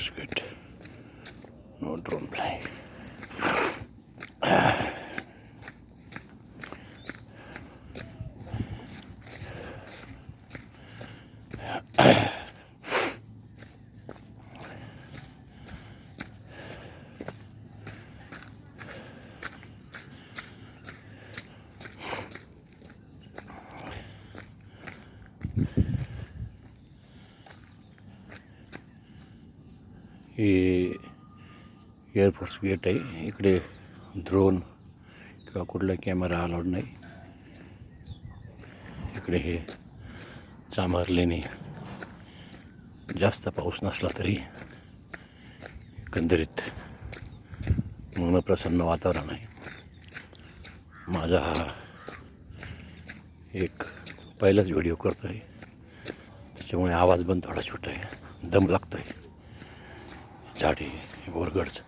Air force gate no drone fly हे air force gate आहे. इकडे ड्रोन किंवा कुठला कॅमेरा अलाउड नाही. इकडे हे चामारलेने जास्त पाऊस नसला तरी एकंदरीत मनप्रसन्न वातावरण आहे. माझा हा एक पहिलाच व्हिडिओ करतो आहे त्याच्यामुळे आवाज पण थोडा छोटा आहे. दम लागतो आहे झाडे बोरगडचं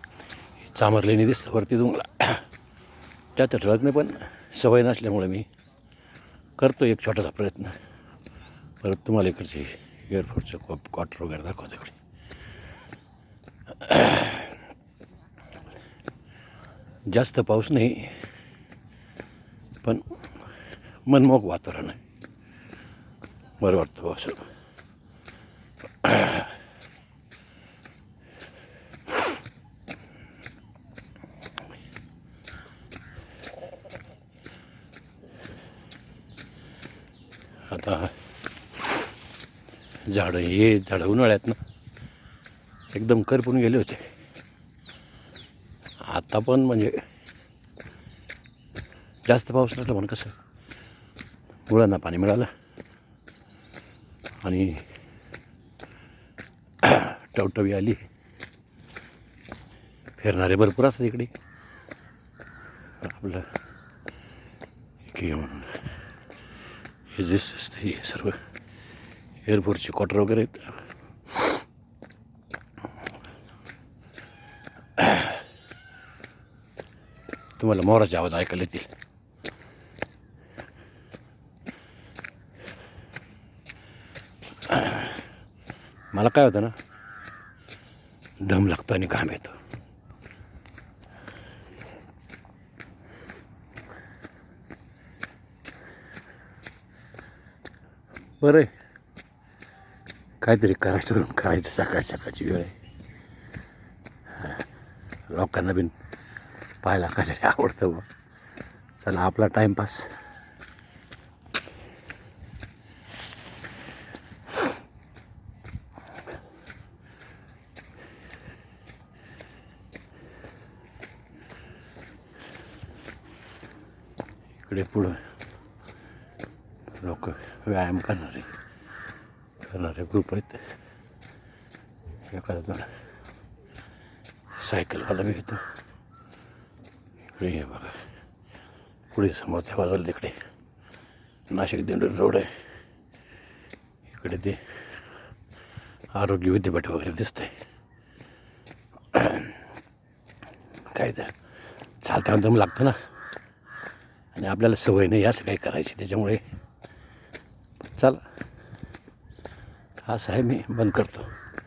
चामरलेणी दिसतं वरती तुम्हाला. त्यात ठळकने पण सवय नसल्यामुळे मी करतो एक छोटासा प्रयत्न. परत तुम्हाला इकडचे एअरफोर्सचं कॉप क्वार्टर वगैरे दाखवतो इकडे. जास्त पाऊस नाही पण मनमोहक वातावरण आहे. बरं वाटतं असं. आता झाडं हे झाडं उन्हाळ्यात ना एकदम करपून गेले होते. आता पण म्हणजे जास्त पाऊस नसला पण कसं मुळांना पाणी मिळालं. आणि टवटवी आली. फिरणारे भरपूर असतात इकडे. आपलं की म्हणून हे जे असते हे सर्व एअरपोर्टचे क्वार्टर वगैरे आहेत. तुम्हाला मोराचे आवाज ऐकायला येतील. मला काय होतं ना दम लागतो आणि घाम येतो. बरं आहे. काहीतरी करायचं करायचं सकाळ सकाळची वेळ आहे. लोकांना बिन पाहायला काहीतरी आवडतं बा चला आपला टाईमपास इकडे पुढं. लोक व्यायाम करणारे. करणारे ग्रुप आहेत. एखादा जण सायकलवाला बी येतो. इकडे हे बघा. पुढे समोर त्या बाजूला तिकडे नाशिक दिंडोरी रोड आहे. इकडे ते आरोग्य विद्यापीठ वगैरे दिसतंय. काय तर. चालताना दम लागतो ना. आणि आपल्याला सवय नाही असं काही करायची. त्याच्यामुळे चला. असं आहे मी बंद करतो.